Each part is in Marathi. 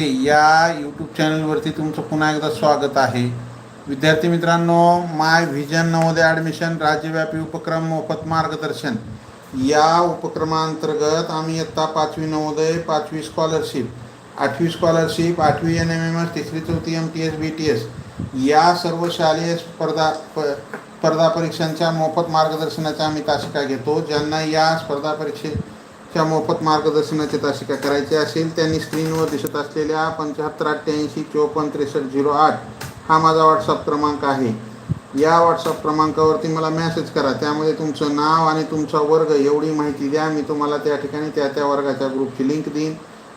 या यूट्यूब चॅनलवरती तुमचं पुन्हा एकदा स्वागत आहे. विद्यार्थी मित्रांनो माय व्हिजन नवोदय ॲडमिशन राज्यव्यापी उपक्रम मोफत मार्गदर्शन. या उपक्रमांतर्गत आम्ही इयत्ता पाचवी नवोदय पाचवी स्कॉलरशिप आठवी स्कॉलरशिप आठवी एन एम एम एस तिसरी चौथी M T S B T S या सर्व शालेय स्पर्धा प स्पर्धा परीक्षांच्या मोफत मार्गदर्शनाच्या आम्ही तासिका घेतो ज्यांना या स्पर्धा च्या मोफत मार्गदर्शनाची तासिका करायची असेल त्यांनी स्क्रीनवर दिसत असलेल्या पंच्याहत्तर अठ्ठ्याऐंशी चोपन्न त्रेसष्ट झिरो आठ हा माझा व्हॉट्सअप क्रमांक आहे. या व्हॉट्सअप क्रमांकावरती मला मेसेज करा त्यामध्ये तुमचं नाव आणि तुमचा वर्ग एवढी माहिती द्या. मी तुम्हाला त्या ठिकाणी त्या त्या वर्गाच्या ग्रुपची लिंक देईन.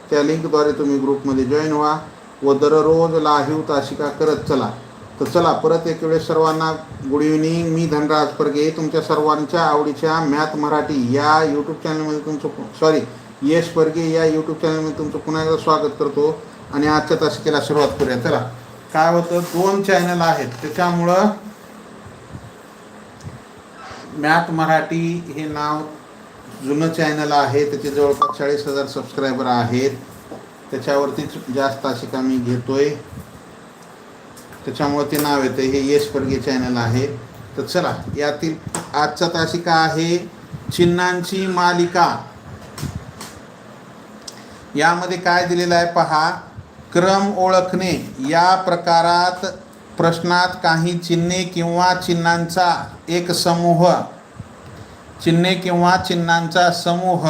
त्या लिंकद्वारे तुम्ही ग्रुपमध्ये जॉईन व्हा व दररोज लाहीव तासिका करत चला. तर चला परत एक वेळेस सर्वांना गुड इव्हनिंग मी धनराज परगे तुमच्या सर्वांच्या आवडीच्या मॅथ मराठी या यूट्यूब चॅनलमध्ये तुमचं सॉरी यश परगे या यूट्यूब चॅनलमध्ये तुमचं पुन्हा एकदा स्वागत करतो आणि आजच्या तासिकेला सुरुवात करूया. चला काय होतं दोन चॅनल आहेत. त्याच्यामुळं मॅथ मराठी हे नाव जुनं चॅनल आहे. त्याचे जवळपास चाळीस हजार सबस्क्रायबर आहेत. त्याच्यावरतीच जास्त तासिका मी घेतोय. त्याच्यामुळे ते नाव येतं हे यश परगे चॅनल आहे. तर चला यातील आजचा तासिका आहे चिन्हांची मालिका. यामध्ये काय दिलेलं आहे पहा क्रम ओळखणे. या प्रकारात प्रश्नात काही चिन्हे किंवा चिन्हांचा एक समूह. चिन्हे किंवा चिन्हांचा समूह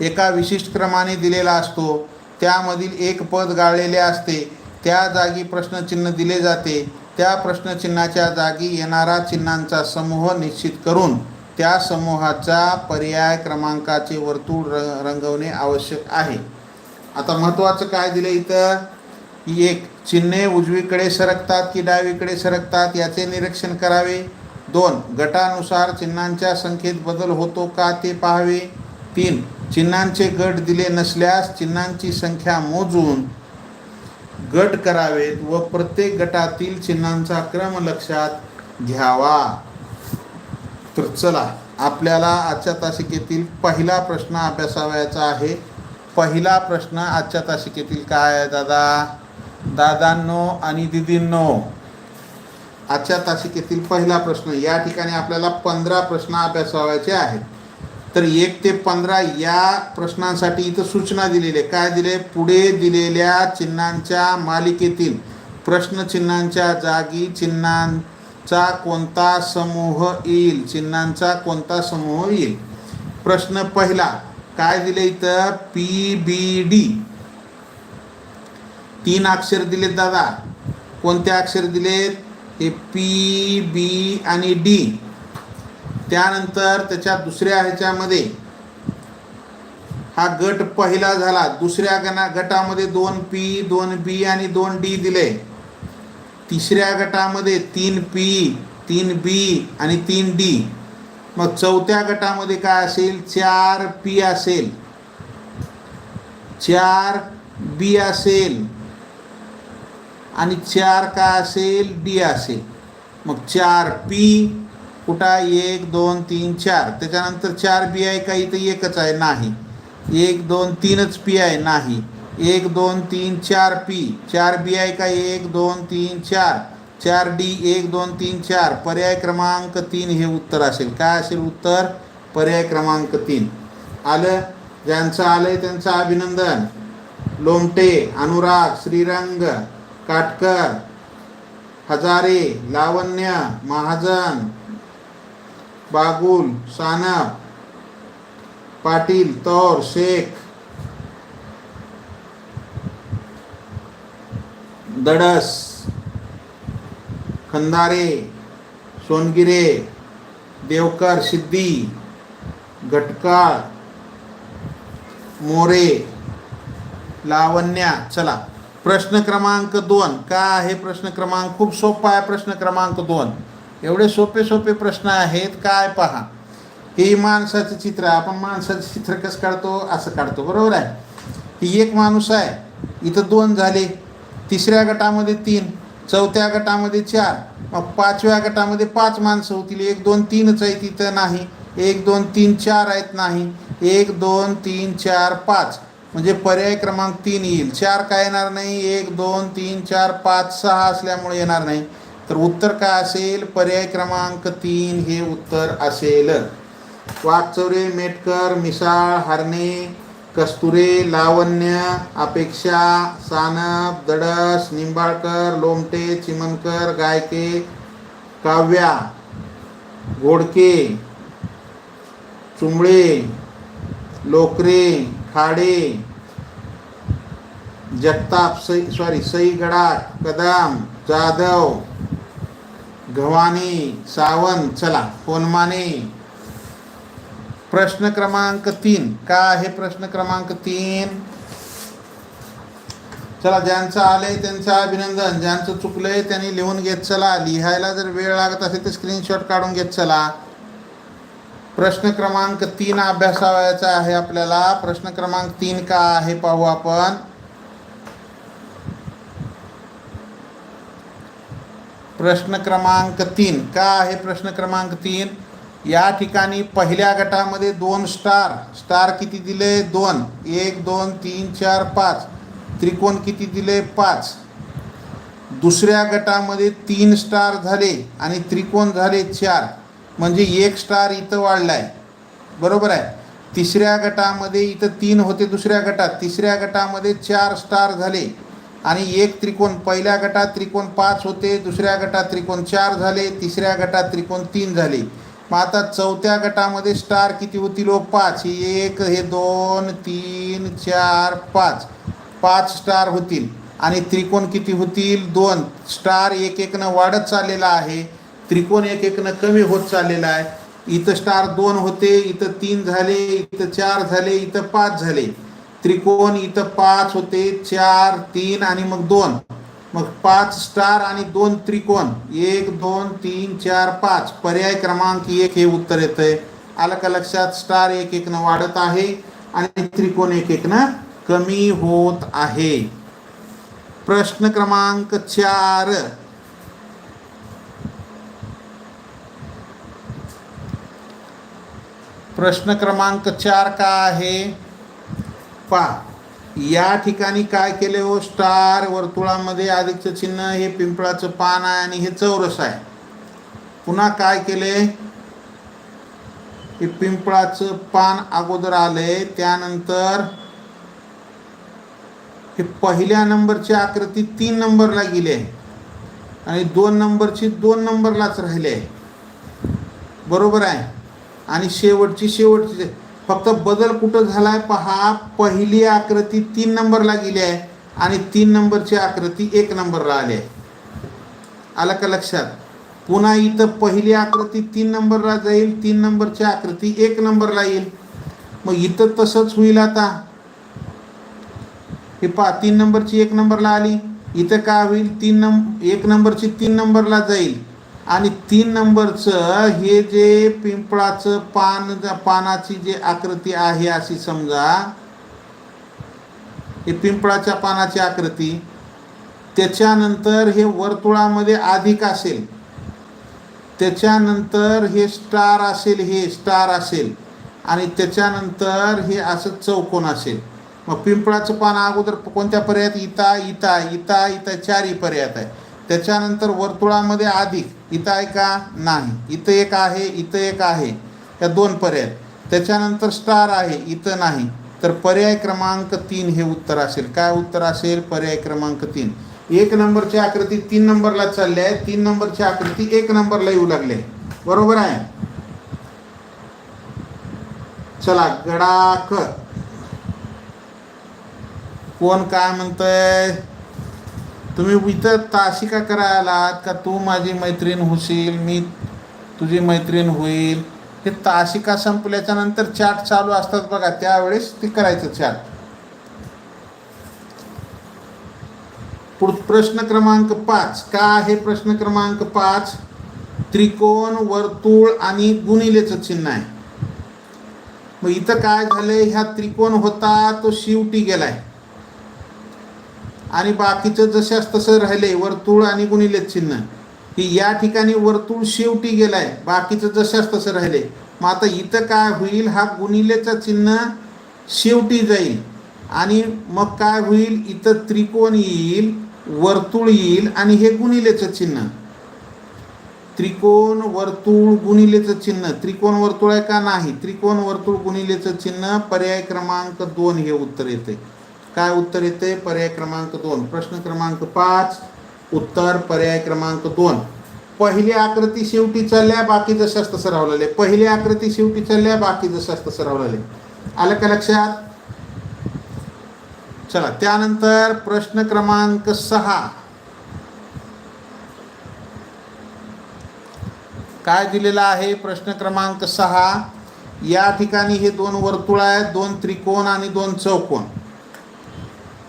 एका विशिष्ट क्रमाने दिलेला असतो. त्यामधील एक पद गाळलेले असते. त्या जागी प्रश्नचिन्ह दिले जाते. त्या प्रश्नचिन्हाच्या जागी येणारा चिन्हांचा समूह निश्चित करून त्या समूहाचा पर्याय क्रमांकाचे वर्तुळ र रंगवणे आवश्यक आहे. आता महत्त्वाचं काय दिलं इथं? एक चिन्हे उजवीकडे सरकतात की डावीकडे सरकतात याचे निरीक्षण करावे. दोन गटानुसार चिन्हांच्या संख्येत बदल होतो का ते पाहावे. तीन चिन्हांचे गट दिले नसल्यास चिन्हांची संख्या मोजून गट करावेत व प्रत्येक गटातील चिन्हांचा क्रम लक्षात घ्यावा. तर चला आपल्याला आजच्या तासिकेतील पहिला प्रश्न अभ्यासावयाचा आहे. पहिला प्रश्न आजच्या तासिकेतील काय आहे दादा? दादांनो आणि दिदींनो आजच्या तासिकेतील पहिला प्रश्न या ठिकाणी आपल्याला पंधरा प्रश्न अभ्यासावयाचे आहेत. तर एक ते पंधरा या प्रश्नांसाठी इथं सूचना दिलेली आहे. काय दिले? पुढे दिलेल्या चिन्हांच्या मालिकेतील प्रश्नचिन्हांच्या जागी चिन्हांचा कोणता समूह येईल? चिन्हांचा कोणता समूह येईल? प्रश्न पहिला काय दिले इथं? पी बी डी तीन अक्षर दिलेत दादा. कोणते अक्षर दिलेत? हे पी बी आणि डी त्यानंतर त्याच्या दुसऱ्या ह्याच्यामध्ये हा गट पहिला झाला. दुसऱ्या गणा गटामध्ये दोन पी दोन बी आणि दोन डी दिले. तिसऱ्या गटामध्ये तीन पी तीन बी आणि तीन डी मग चौथ्या गटामध्ये काय असेल? चार पी असेल. चार बी असेल. आणि चार काय असेल? डी असेल. मग चार पी कुठं एक दोन तीन चार. त्याच्यानंतर चार बी आय का इथं एकच आहे नाही. एक दोन तीनच पी आय नाही. एक दोन तीन चार पी चार बी आय का एक दोन तीन चार. चार डी एक दोन तीन चार. पर्याय क्रमांक तीन हे उत्तर असेल. काय असेल उत्तर? पर्याय क्रमांक तीन. आलं? ज्यांचं आलंय त्यांचं अभिनंदन. लोमटे अनुराग श्रीरंग काटकर हजारे लावण्य महाजन बागुल सानप पाटील तौर शेख दडस खंदारे सोनगिरे देवकर सिद्धी घटकाळ मोरे लावण्या चला. प्रश्न क्रमांक दोन. का आहे प्रश्न क्रमांक? खूप सोपा आहे प्रश्न क्रमांक दोन. एवढे सोपे सोपे प्रश्न आहेत काय पहा. हे माणसाचं चित्र आपण माणसाचं चित्र कसं काढतो? असं काढतो बरोबर आहे? की एक माणूस आहे. इथं दोन झाले. तिसऱ्या गटामध्ये तीन चौथ्या गटामध्ये चार मग पाचव्या गटामध्ये पाच माणसं होतील. एक दोन तीनच आहेत तिथं नाही. एक दोन तीन चार आहेत नाही. एक दोन तीन चार पाच. म्हणजे पर्याय क्रमांक तीन येईल. चार काय येणार नाही? एक दोन तीन चार पाच सहा असल्यामुळे येणार नाही. तर उत्तर काय असेल? पर्याय क्रमांक तीन हे उत्तर असेल. वाकचौरे मेटकर मिसाळ हरणे कस्तुरे लावण्य अपेक्षा सानप दडस निंबाळकर लोमटे चिमनकर गायके काव्या घोडके चुंबळे लोकरे खाडे जगताप सई सॉरी सई गडाख कदम जाधव गव्हाणी सावंत चला फोनमाने. प्रश्न क्रमांक तीन. का आहे प्रश्न क्रमांक तीन? चला ज्यांचं आलंय त्यांचं अभिनंदन. ज्यांचं चुकलंय त्यांनी लिहून घेत चला. लिहायला जर वेळ लागत असेल तर स्क्रीनशॉट काढून घेत चला. प्रश्न क्रमांक तीन अभ्यासावायचा आहे आपल्याला. प्रश्न क्रमांक तीन का आहे पाहू आपण. प्रश्न क्रमांक तीन. का आहे प्रश्न क्रमांक तीन? या ठिकाणी पहिल्या गटामध्ये दोन स्टार. स्टार किती दिले? दोन. एक दोन तीन चार पाच. त्रिकोण किती दिले? पाच. दुसऱ्या गटामध्ये तीन स्टार झाले आणि त्रिकोण झाले चार. म्हणजे एक स्टार इथं वाढलाय. बरोबर आहे? तिसऱ्या गटामध्ये इथं तीन होते दुसऱ्या गटात. तिसऱ्या गटामध्ये चार स्टार झाले. आणि एक त्रिकोण पहिल्या गटात त्रिकोण पाच होते दुसऱ्या गटात त्रिकोण चार झाले तिसऱ्या गटात त्रिकोण तीन झाले. मग आता चौथ्या गटामध्ये स्टार किती होतील हो? पाच. एक हे दोन तीन चार पाच. पाच स्टार होतील. आणि त्रिकोण किती होतील? दोन. स्टार एक एकनं वाढत चाललेला आहे. त्रिकोण एक एकनं कमी होत चाललेला आहे. इथं स्टार दोन होते इथं तीन झाले इथं चार झाले इथं पाच झाले. त्रिकोण इथं पाच होते चार तीन आणि मग दोन. मग पाच स्टार आणि दोन त्रिकोण. एक दोन तीन चार पाच. पर्याय क्रमांक एक हे उत्तर येतंय. आलं का लक्षात स्टार एक एकनं वाढत आहे आणि त्रिकोण एक एकनं कमी होत आहे. प्रश्न क्रमांक चार. प्रश्न क्रमांक चार का आहे? पहा या ठिकाणी काय केले हो? स्टार वर्तुळामध्ये अधिकचं चिन्ह हे पिंपळाचं पान आहे आणि हे चौरस आहे. पुन्हा काय केले? हे पिंपळाचं पान अगोदर आले त्यानंतर हे पहिल्या नंबरची आकृती तीन नंबरला गेली आहे. आणि दोन नंबरची दोन नंबरलाच राहिले आहे. बरोबर आहे? आणि शेवटची शेवटची फक्त बदल कुठं झालाय पहा. पहिली आकृती तीन नंबरला गेली आहे आणि तीन नंबरची आकृती एक नंबरला आली आहे. आलं का लक्षात? पुन्हा इथं पहिली आकृती तीन नंबरला जाईल तीन नंबरची आकृती एक नंबरला येईल. मग इथं तसंच होईल आता. हे पहा तीन नंबरची एक नंबरला आली. इथं काय होईल? तीन नंब एक नंबरची तीन नंबरला जाईल. आणि तीन नंबरचं हे जे पिंपळाचं पान पानाची जे आकृती आहे अशी समजा हे पिंपळाच्या पानाची आकृती त्याच्यानंतर हे वर्तुळामध्ये अधिक असेल. त्याच्यानंतर हे स्टार असेल हे स्टार असेल. आणि त्याच्यानंतर हे असं चौकोन असेल. मग पिंपळाचं पान अगोदर कोणत्या पर्यायात? इता इता इता इता चारही पर्यायात आहे. त्याच्यानंतर वर्तुळामध्ये अधिक इथं आहे का? नाही. इथं एक आहे इथं एक आहे. या दोन पर्याय त्याच्यानंतर स्टार आहे इथं नाही. तर पर्याय क्रमांक तीन हे उत्तर असेल. काय उत्तर असेल? पर्याय क्रमांक तीन. एक नंबरची आकृती तीन नंबरला चालली आहे. तीन नंबरची आकृती एक नंबरला येऊ लागले बरोबर आहे? चला गडाख. कोण काय म्हणतंय? तुम्ही इथं ताशी का करायला आलात का? तू माझी मैत्रीण होशील मी तुझी मैत्रीण होईल. हे ताशिका संपल्याच्या नंतर चॅट चालू असतात बघा त्यावेळेस ते करायचं चॅट पुढ प्रश्न क्रमांक पाच. का आहे प्रश्न क्रमांक पाच? त्रिकोण वर्तुळ आणि गुणिलेचं चिन्ह आहे. मग इथं काय झालंय? ह्या त्रिकोण होता तो शिवटी गेलाय. आणि बाकीचं जशास तसं राहिले वर्तुळ आणि गुणिले चिन्ह. की या ठिकाणी वर्तुळ शेवटी गेलाय बाकीचं जशास तसं राहिले मग आता इथं काय होईल हा गुणिलेचं चिन्ह शेवटी जाईल. आणि मग काय होईल इथं त्रिकोण येईल वर्तुळ येईल आणि हे गुणिलेचं चिन्ह. त्रिकोण वर्तुळ गुणिलेचं चिन्ह. त्रिकोण वर्तुळ आहे का नाही? त्रिकोण वर्तुळ गुणिलेचं चिन्ह पर्याय क्रमांक दोन हे उत्तर येते काय उत्तर येते? पर्याय क्रमांक दोन. प्रश्न क्रमांक पाच उत्तर पर्याय क्रमांक दोन. पहिली आकृती शेवटी चालल्या बाकी जशाच असतं सरावलेले पहिली आकृती शेवटी चालल्या बाकी जशाच असतं सरावलेले आलं का लक्षात? चला त्यानंतर प्रश्न क्रमांक सहा. काय दिलेलं आहे? प्रश्न क्रमांक सहा. या ठिकाणी हे दोन वर्तुळ आहेत दोन त्रिकोण आणि दोन चौकोन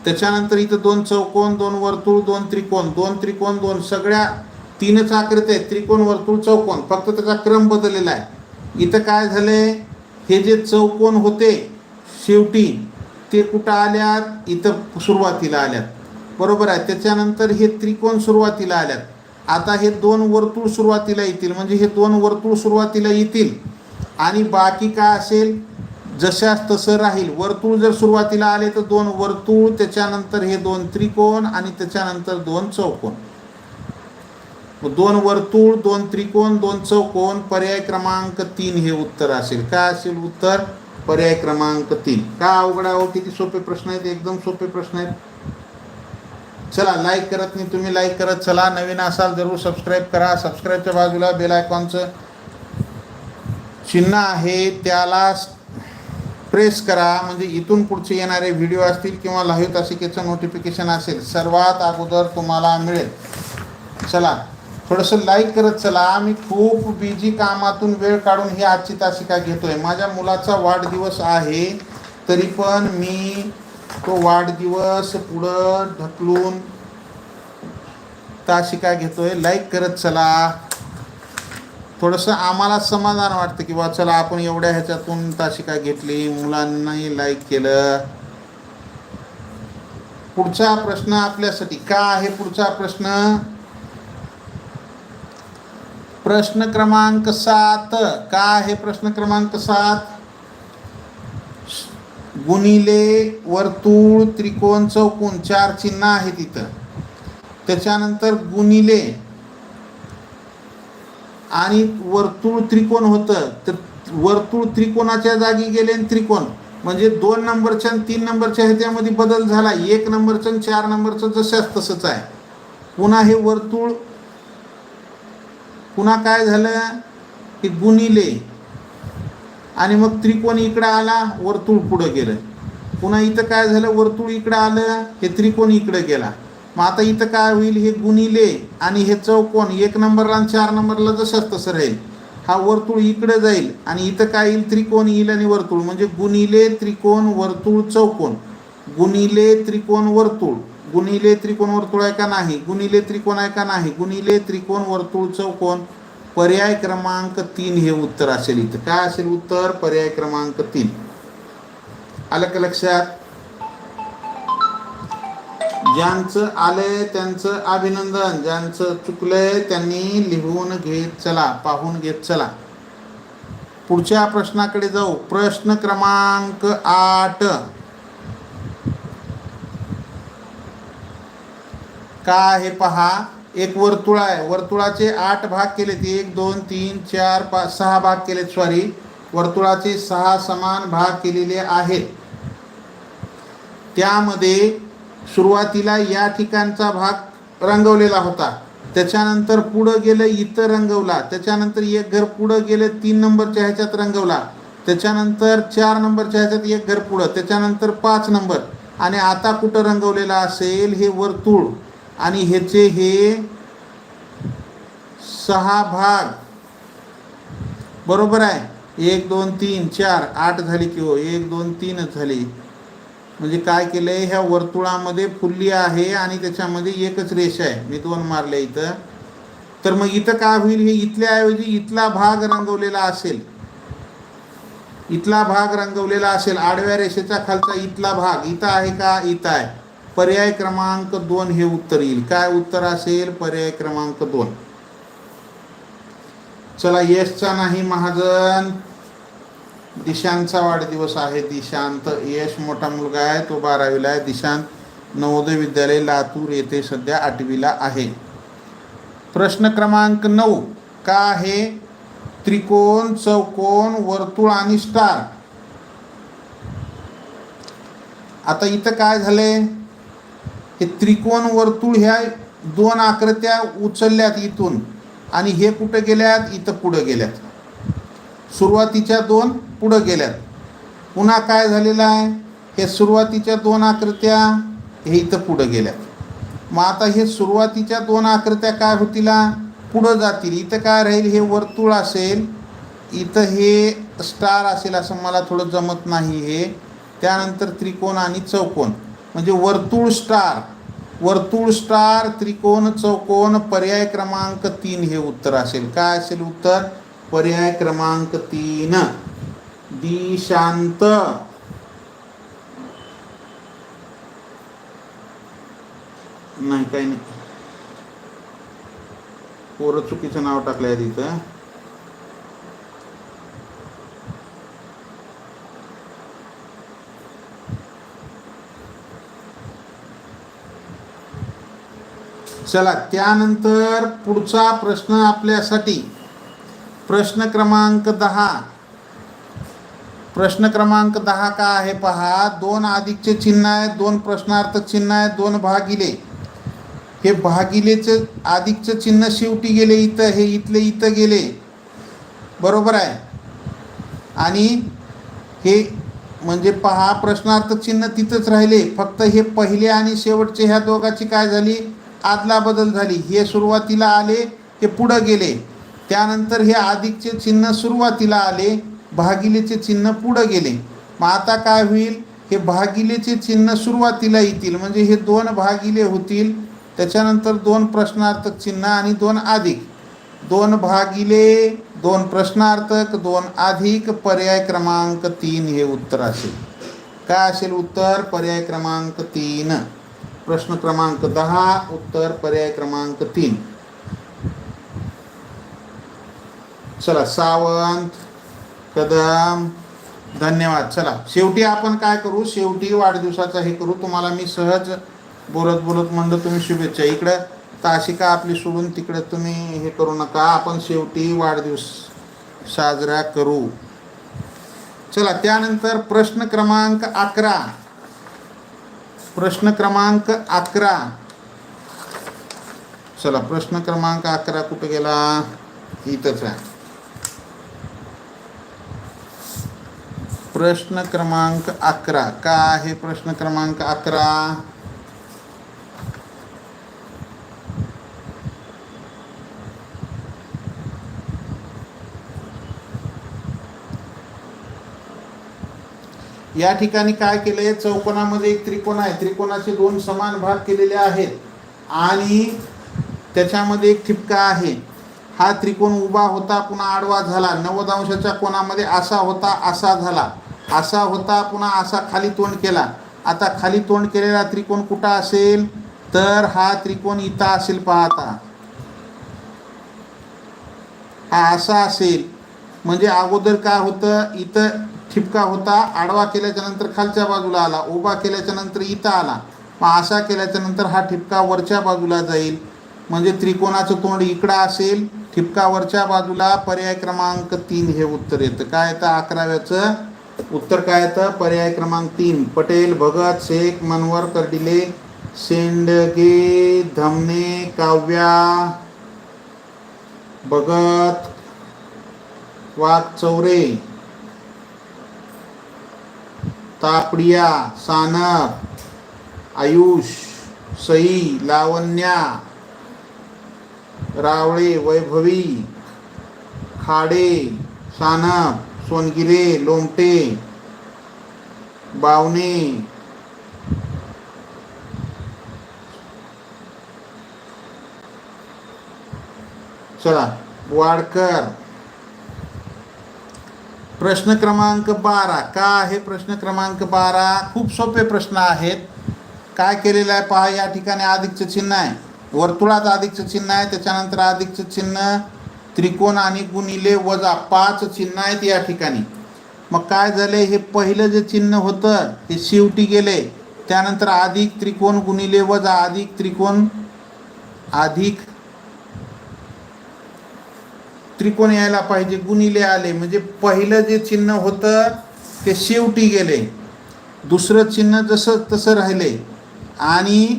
त्याच्यानंतर इथं दोन चौकोन दोन वर्तुळ दोन त्रिकोण. दोन त्रिकोण दोन सगळ्या तीनच आकृत्या आहेत. त्रिकोण वर्तुळ चौकोन. फक्त त्याचा क्रम बदललेला आहे. इथं काय झाले हे जे चौकोन होते शेवटी ते कुठं आल्यात? इथं सुरुवातीला आल्यात. बरोबर आहे? त्याच्यानंतर हे त्रिकोण सुरुवातीला आल्यात. आता हे दोन वर्तुळ सुरुवातीला येतील. म्हणजे हे दोन वर्तुळ सुरुवातीला येतील. आणि बाकी काय असेल? जशास तसं राहील. वर्तुळ जर सुरुवातीला आले तर दोन वर्तुळ त्याच्यानंतर हे दोन त्रिकोण आणि त्याच्यानंतर दोन चौकोन दोन वर्तुळ दोन त्रिकोण दोन चौकोन पर्याय क्रमांक तीन हे उत्तर असेल. काय असेल उत्तर? पर्याय क्रमांक तीन. का अवघडा हो? किती सोपे प्रश्न आहेत. एकदम सोपे प्रश्न आहेत. चला लाईक करत नाही तुम्ही लाईक करत चला. नवीन असाल जरूर सबस्क्राईब करा. सबस्क्राईबच्या बाजूला बेल आयकॉनचं चिन्ह आहे. त्याला प्रेस करा म्हणजे इथून पुढचे येणारे व्हिडिओ असतील किंवा लाईव्ह तासिकेचं नोटिफिकेशन असेल सर्वात अगोदर तुम्हाला मिळेल. चला थोडंसं लाईक करत चला. मी खूप बिझी कामातून वेळ काढून ही आजची तासिका घेतोय. माझ्या मुलाचा वाढदिवस आहे तरी पण मी तो वाढदिवस पुढं ढकलून तासिका घेतोय. लाईक करत चला. थोडंसं आम्हाला समाधान वाटतं की बा चला आपण एवढ्या ह्याच्यातून तासिका घेतली मुलांनाही लाईक केलं. पुढचा प्रश्न आपल्यासाठी का आहे? पुढचा प्रश्न? प्रश्न क्रमांक सात. का आहे प्रश्न क्रमांक सात? गुणिले वर्तुळ त्रिकोण चौकोन चार चिन्ह आहेत तिथं. त्याच्यानंतर गुणिले आणि वर्तुळ त्रिकोण होतं. तर वर्तुळ त्रिकोणाच्या जागी गेले आणि त्रिकोण. म्हणजे दोन नंबरच्या आणि तीन नंबरच्या ह्याच्यामध्ये बदल झाला. एक नंबरचं आणि चार नंबरचं जशाच तसंच आहे. पुन्हा हे वर्तुळ पुन्हा काय झालं? की गुणिले. आणि मग त्रिकोण इकडं आला वर्तुळ पुढं गेलं. पुन्हा इथं काय झालं? वर्तुळ इकडं आलं हे त्रिकोण इकडं गेला. मग आता इथं काय होईल? हे गुणिले आणि हे चौकोन एक नंबरला आणि चार नंबरला जसंच तसं राहील हा वर्तुळ इकडे जाईल आणि इथं काय येईल? त्रिकोण येईल आणि वर्तुळ. म्हणजे गुणिले त्रिकोण वर्तुळ चौकोन. गुणिले त्रिकोण वर्तुळ. गुणिले त्रिकोण वर्तुळ आहे का नाही? गुणिले त्रिकोण आहे का नाही? गुणिले त्रिकोण वर्तुळ चौकोन. पर्याय क्रमांक तीन हे उत्तर असेल इथं. काय असेल उत्तर? पर्याय क्रमांक तीन. आलं का लक्षात? ज्यांचं आलंय त्यांचं अभिनंदन ज्यांचं चुकलंय त्यांनी लिहून घेत चला पाहून घेत चला. पुढच्या प्रश्नाकडे जाऊ. प्रश्न क्रमांक आठ. का हे पहा? एक वर्तुळ आहे. वर्तुळाचे आठ भाग केलेत. एक दोन तीन चार पाच सहा भाग केलेत. सॉरी वर्तुळाचे सहा समान भाग केलेले आहेत. त्यामध्ये सुरुवातीला या ठिकाणचा भाग रंगवलेला होता. त्याच्यानंतर पुढं गेलं इथं रंगवला. त्याच्यानंतर एक घर पुढं गेलं तीन नंबरच्या ह्याच्यात रंगवला. त्याच्यानंतर चार नंबरच्या ह्याच्यात एक घर पुढं. त्याच्यानंतर पाच नंबर. आणि आता कुठं रंगवलेला असेल हे वर्तुळ. आणि ह्याचे हे सहा भाग. बरोबर आहे? एक दोन तीन चार. आठ झाली किंवा हो. एक दोन तीनच झाली. म्हणजे काय केलंय? ह्या वर्तुळामध्ये फुल्ली आहे आणि त्याच्यामध्ये एकच रेषा आहे. मी दोन मारले इथं. तर मग इथं काय होईल? हे इथल्याऐवजी इथला भाग रंगवलेला असेल. इथला भाग रंगवलेला असेल. आडव्या रेषेचा खालचा इथला भाग. इथं आहे का? इथं आहे. पर्याय क्रमांक दोन हे उत्तर येईल. काय उत्तर असेल? पर्याय क्रमांक दोन. चला येसचा नाही महाजन. दिशांतचा वाढदिवस आहे. दिशांत यश मोठा मुलगा आहे. तो बारावीला आहे. दिशांत नवोदय विद्यालय लातूर येथे सध्या आठवीला आहे. प्रश्न क्रमांक नऊ. का आहे? त्रिकोण चौकोन वर्तुळ आणि स्टार? आता इथं काय झालंय? हे त्रिकोण वर्तुळ ह्या दोन आकृत्या उचलल्यात इथून. आणि हे कुठं गेल्यात? इथं पुढं गेल्यात. सुरुवातीच्या दोन पुढं गेल्यात. पुन्हा काय झालेलं आहे? हे सुरुवातीच्या दोन आकृत्या हे इथं पुढं गेल्यात. मग आता हे सुरुवातीच्या दोन आकृत्या काय होतील? पुढं जातील. इथं काय राहील? हे वर्तुळ असेल. इथं हे स्टार असेल असं मला थोडं जमत नाही हे. त्यानंतर त्रिकोण आणि चौकोन म्हणजे वर्तुळ स्टार. वर्तुळ स्टार त्रिकोण चौकोन पर्याय क्रमांक तीन हे उत्तर असेल. काय असेल उत्तर? पर्याय क्रमांक तीन. दिशांत. नाही काही नाही. पोरं चुकीचं नाव टाकलंय तिथं चला त्यानंतर पुढचा प्रश्न आपल्यासाठी. प्रश्न क्रमांक दहा. प्रश्न क्रमांक दहा का आहे पहा. दोन अधिकचे चिन्ह आहे दोन प्रश्नार्थक चिन्ह आहे दोन भागिले. हे भागिलेचं अधिकचं चिन्ह शेवटी गेले इथं हे इथले इथं गेले. बरोबर आहे? आणि हे म्हणजे पहा प्रश्नार्थक चिन्ह तिथंच राहिले. फक्त हे पहिले आणि शेवटचे ह्या दोघाची काय झाली? आदला बदल झाली. हे सुरुवातीला आले हे पुढं गेले. त्यानंतर हे अधिकचे चिन्ह सुरुवातीला आले. भागिलेचे चिन्ह पुढं गेले. मग आता काय होईल? हे भागिलेचे चिन्ह सुरुवातीला येतील. म्हणजे हे दोन भागिले होतील. त्याच्यानंतर दोन प्रश्नार्थक चिन्ह आणि दोन अधिक. दोन भागिले दोन प्रश्नार्थक दोन अधिक पर्याय क्रमांक तीन हे उत्तर असेल. काय असेल उत्तर? पर्याय क्रमांक तीन. प्रश्न क्रमांक दहा उत्तर पर्याय क्रमांक तीन. चला सावंत. कदम. धन्यवाद. चला शेवटी आपण काय करू? शेवटी वाढदिवसाचा हे करू. तुम्हाला मी सहज बोलत बोलत म्हणलं तुम्ही शुभेच्छा. इकडं ताशिका आपली सोडून तिकडे तुम्ही हे करू नका. आपण शेवटी वाढदिवस साजरा करू. चला त्यानंतर प्रश्न क्रमांक अकरा. प्रश्न क्रमांक अकरा. चला प्रश्न क्रमांक अकरा कुठे गेला? इथंच आहे. प्रश्न क्रमांक अकरा. का आहे प्रश्न क्रमांक अकरा? या ठिकाणी काय केलंय? चौकोनामध्ये एक त्रिकोण आहे. त्रिकोणाचे दोन समान भाग केलेले आहेत. आणि त्याच्यामध्ये एक ठिपका आहे. हा त्रिकोण उभा होता पुन्हा आडवा झाला. नव्वद अंशाच्या कोणामध्ये असा होता असा झाला. असा होता पुन्हा असा खाली तोंड केला. आता खाली तोंड केलेला त्रिकोण कुठं असेल? तर हा त्रिकोण इथं असेल पाहता. हा असा असेल. म्हणजे अगोदर काय होतं? इथं ठिपका होता आडवा केल्याच्यानंतर खालच्या बाजूला आला उभा केल्याच्यानंतर इथं आला. मग असा केल्याच्यानंतर हा ठिपका वरच्या बाजूला जाईल. म्हणजे त्रिकोणाचं तोंड इकडं असेल ठिपका वरच्या बाजूला पर्याय क्रमांक तीन हे उत्तर येतं. काय येतं? अकराव्याचं उत्तर काय येतं पर्याय क्रमांक तीन. पटेल भगत शेख मनवर कर्डिले शेंडगे धमने काव्या भगत वाघचौरे तापडिया सानप आयुष सई लावण्या रावळे वैभवी खाडे सानप सोनगिरे लोमटे बावणे चला वाडकर. प्रश्न क्रमांक बारा. का आहे प्रश्न क्रमांक बारा? खूप सोपे प्रश्न आहेत. काय केलेलं आहे? पहा या ठिकाणी अधिकचं चिन्ह आहे. वर्तुळात अधिकचं चिन्ह आहे. त्याच्यानंतर अधिकचं चिन्ह त्रिकोण आणि गुणिले वजा पाच चिन्ह आहेत या ठिकाणी. मग काय झाले? हे पहिलं जे चिन्ह होतं हे शेवटी गेले. त्यानंतर अधिक त्रिकोण गुणिले वजा अधिक त्रिकोण अधिक त्रिकोण यायला पाहिजे. गुणिले आले. म्हणजे पहिलं जे चिन्ह होतं ते शेवटी गेले. दुसरं चिन्ह जसं तसं राहिले. आणि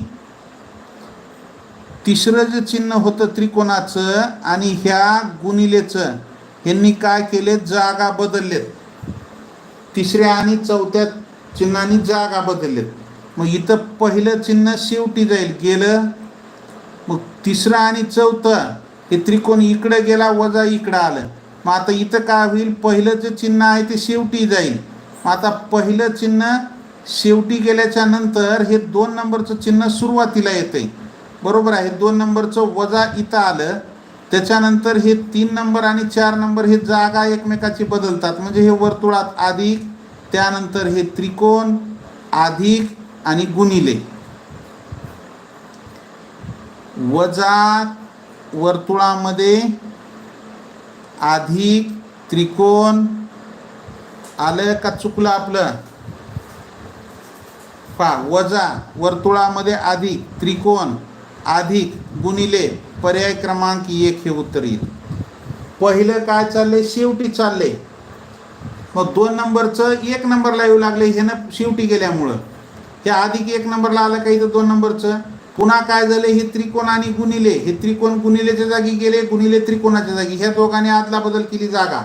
तिसरं जे चिन्ह होतं त्रिकोणाचं आणि ह्या गुणिलेचं ह्यांनी काय केले जागा बदललेत. तिसऱ्या आणि चौथ्या चिन्हांनी जागा बदललेत. मग इथं पहिलं चिन्ह शेवटी जाईल गेलं. मग तिसरं आणि चौथं हे त्रिकोण इकडं गेला वजा इकडं आलं. मग आता इथं काय होईल? पहिलं जे चिन्ह आहे ते शेवटी जाईल. मग आता पहिलं चिन्ह शेवटी गेल्याच्यानंतर हे दोन नंबरचं चिन्ह सुरुवातीला येते बरोबर आहे. दोन नंबरचं वजा इथं आलं. त्याच्यानंतर हे तीन नंबर आणि चार नंबर हे जागा एकमेकाची बदलतात. म्हणजे हे वर्तुळात अधिक त्यानंतर हे त्रिकोण अधिक आणि गुणिले. वजा वर्तुळामध्ये अधिक त्रिकोण आलं का चुकलं आपलं? पा वजा वर्तुळामध्ये अधिक त्रिकोण अधिक गुणिले पर्याय क्रमांक एक हे उत्तर येईल. पहिलं काय चाललंय? शेवटी चाललंय. मग दोन नंबरचं एक नंबरला येऊ लागले हे ना शेवटी गेल्यामुळं. हे अधिक एक नंबरला आलं काही तर दोन नंबरचं? पुन्हा काय झालं? हे त्रिकोण आणि गुणिले. हे त्रिकोण गुणिलेच्या जागी गेले गुणिले त्रिकोणाच्या जागी. ह्या दोघांनी आदला बदल केली जागा.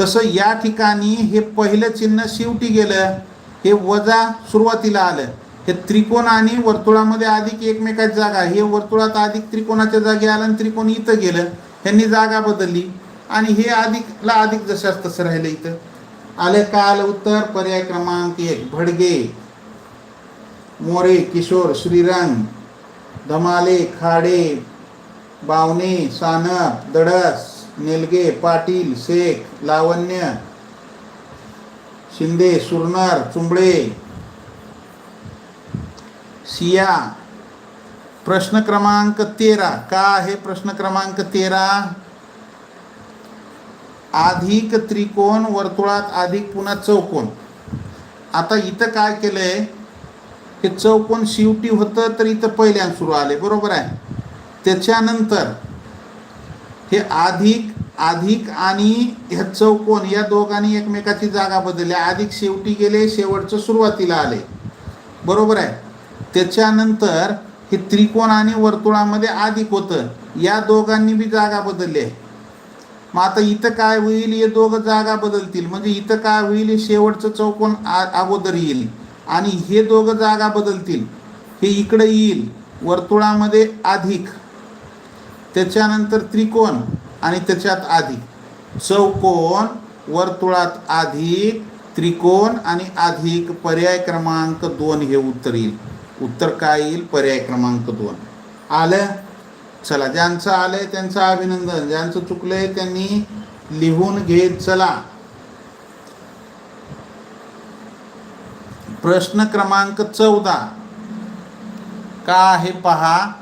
तसं या ठिकाणी हे पहिलं चिन्ह शेवटी गेलं हे वजा सुरुवातीला आलं. हे त्रिकोण आणि वर्तुळामध्ये अधिक एकमेकाची जागा. हे वर्तुळात अधिक त्रिकोणाच्या जागी आलं आणि त्रिकोण इथं गेलं. ह्यांनी जागा बदलली. आणि हे अधिकला अधिक जशाच तसं राहिलं इथं. आलं का आलं उत्तर पर्याय क्रमांक एक भडगे मोरे किशोर श्रीरंग धमाले खाडे बावणे सानप दडस नेलगे पाटील शेख लावण्य शिंदे सुरनर चुंबळे सिया प्रश्न क्रमांक तेरा. का आहे प्रश्न क्रमांक तेरा? अधिक त्रिकोण वर्तुळात अधिक पुन्हा चौकोन आता इथं काय केलंय? हे चौकोन शेवटी होतं तर इथं पहिल्यान सुरू आले बरोबर आहे? त्याच्यानंतर हे अधिक अधिक आणि ह्या चौकोन या दोघांनी एकमेकाची जागा बदलली अधिक शेवटी गेले शेवटचं सुरुवातीला आले. बरोबर आहे? त्याच्यानंतर हे त्रिकोण आणि वर्तुळामध्ये अधिक होतं. या दोघांनी बी जागा बदलली आहे. मग आता इथं काय होईल? हे दोघं जागा बदलतील. म्हणजे इथं काय होईल? हे शेवटचं चौकोन आ अगोदर येईल. आणि हे दोघं जागा बदलतील. हे इकडं येईल. वर्तुळामध्ये अधिक त्याच्यानंतर त्रिकोण आणि त्याच्यात अधिक चौकोन वर्तुळात अधिक त्रिकोण आणि अधिक पर्याय क्रमांक दोन हे उत्तर येईल. उत्तर काय येईल पर्याय क्रमांक दोन. आलं? चला ज्यांचं आलंय त्यांचं अभिनंदन. ज्यांचं चुकलंय त्यांनी लिहून घेत चला. प्रश्न क्रमांक चौदा. का आहे पहा?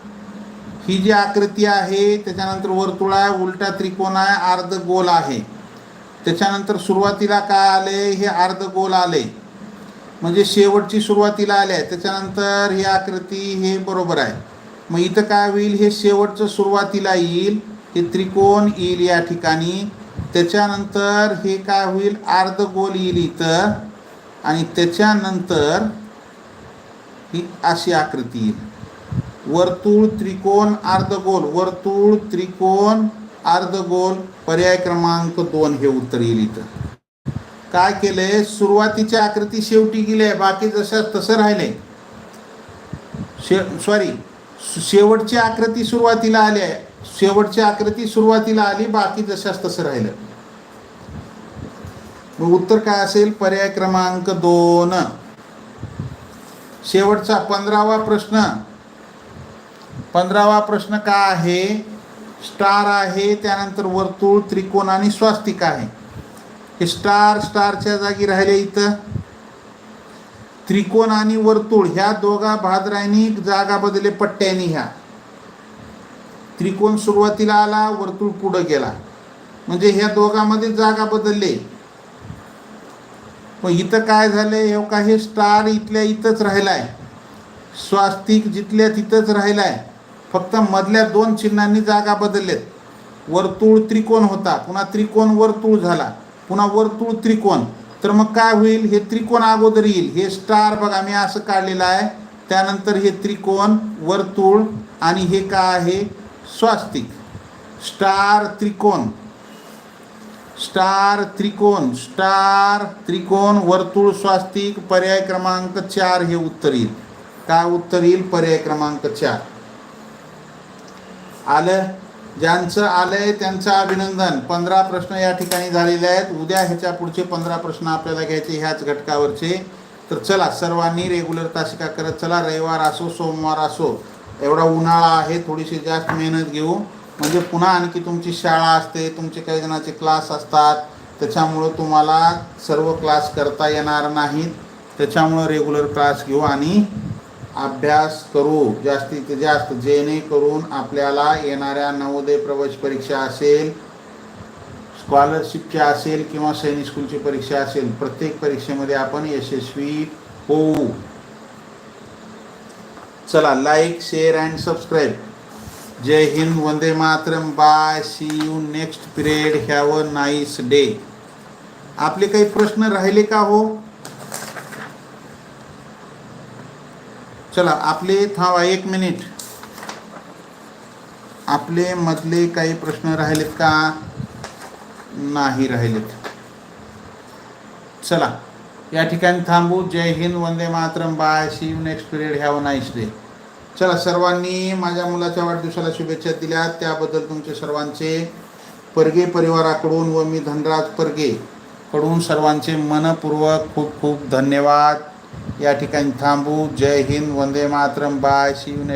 ही जी आकृती आहे त्याच्यानंतर वर्तुळ आहे उलटा त्रिकोण आहे अर्ध गोल आहे. त्याच्यानंतर सुरुवातीला काय आले हे अर्ध गोल आले म्हणजे शेवटची सुरुवातीला आल्या आहे त्याच्यानंतर ही आकृती हे बरोबर आहे. मग इथं काय होईल हे शेवटचं सुरुवातीला येईल हे त्रिकोण येईल या ठिकाणी. त्याच्यानंतर हे काय होईल अर्धगोल येईल इथं. आणि त्याच्यानंतर ही अशी आकृती येईल. वर्तुळ त्रिकोण अर्धगोल. वर्तुळ त्रिकोण अर्धगोल. पर्याय क्रमांक दोन हे उत्तर येईल इथं. काय केलंय? सुरुवातीची आकृती शेवटी गेली आहे बाकी जशा तसं राहिले शे सॉरी शेवटची आकृती सुरुवातीला आली आहे. शेवटची आकृती सुरुवातीला आली बाकी जशाच तसं राहिलं. मग उत्तर काय असेल? पर्याय क्रमांक दोन. शेवटचा पंधरावा प्रश्न. पंधरावा प्रश्न काय आहे? स्टार आहे त्यानंतर वर्तुळ त्रिकोण आणि स्वास्तिक आहे. हे स्टार स्टारच्या जागी राहिले इथं. त्रिकोण आणि वर्तुळ ह्या दोघा भाद्रायनी जागा बदलले पट्ट्यानी ह्या. त्रिकोण सुरुवातीला आला वर्तुळ पुढं गेला. म्हणजे ह्या दोघांमध्ये जागा बदलले. पण इथं काय झालंय? हे का हे स्टार इथल्या इथंच राहिलाय. स्वास्तिक जिथल्या तिथंच राहिलाय. फक्त मधल्या दोन चिन्हांनी जागा बदलल्यात वर्तुळ त्रिकोण होता. पुन्हा त्रिकोण वर्तुळ झाला. पुन्हा वर्तुळ त्रिकोण. तर मग काय होईल? हे त्रिकोण अगोदर येईल. हे स्टार बघा मी असं काढलेलं आहे. त्यानंतर हे त्रिकोण वर्तुळ आणि हे काय आहे? स्वास्तिक. स्टार त्रिकोण. स्टार त्रिकोण. स्टार त्रिकोण वर्तुळ स्वास्तिक पर्याय क्रमांक चार हे उत्तर येईल. काय उत्तर येईल? पर्याय क्रमांक चार. आलं? ज्यांचं आलंय त्यांचं अभिनंदन. पंधरा प्रश्न या ठिकाणी झालेले आहेत. उद्या ह्याच्या पुढचे पंधरा प्रश्न आपल्याला घ्यायचे ह्याच घटकावरचे. तर चला सर्वांनी रेग्युलर तासिका करत चला. रविवार असो सोमवार असो एवढा उन्हाळा आहे थोडीशी जास्त मेहनत घेऊ. म्हणजे पुन्हा आणखी तुमची शाळा असते तुमचे काही जणांचे क्लास असतात. त्याच्यामुळं तुम्हाला सर्व क्लास करता येणार नाहीत. त्याच्यामुळं रेग्युलर क्लास घेऊ आणि अभ्यास करू जास्तीत जास्त जेणेकरून आपल्याला येणाऱ्या नवोदय प्रवेश परीक्षा असेल स्कॉलरशिपच्या असेल किंवा सैनिक स्कूलची परीक्षा असेल प्रत्येक परीक्षेमध्ये आपण यशस्वी होऊ. चला लाईक शेअर अँड सबस्क्राईब जय Hind Vande Mataram bye see you next period have a nice day आपले काही प्रश्न राहिले का हो? चला आपले थांबा एक मिनिट. आपले मधले काही प्रश्न राहिलेत का? नाही राहिलेत. चला या ठिकाणी थांबू. जय Hind Vande Mataram. Bye. See you next period have nice day चला सर्वांनी माझ्या मुलाच्या वाढदिवसाला शुभेच्छा दिल्या. त्याबद्दल तुमचे सर्वांचे परगे परिवाराकडून व मी धनराज परगे कडून सर्वांचे मनपूर्वक खूप खूप धन्यवाद. या ठिकाणी थांबू. जय Hind Vande Mataram. Bye. See you next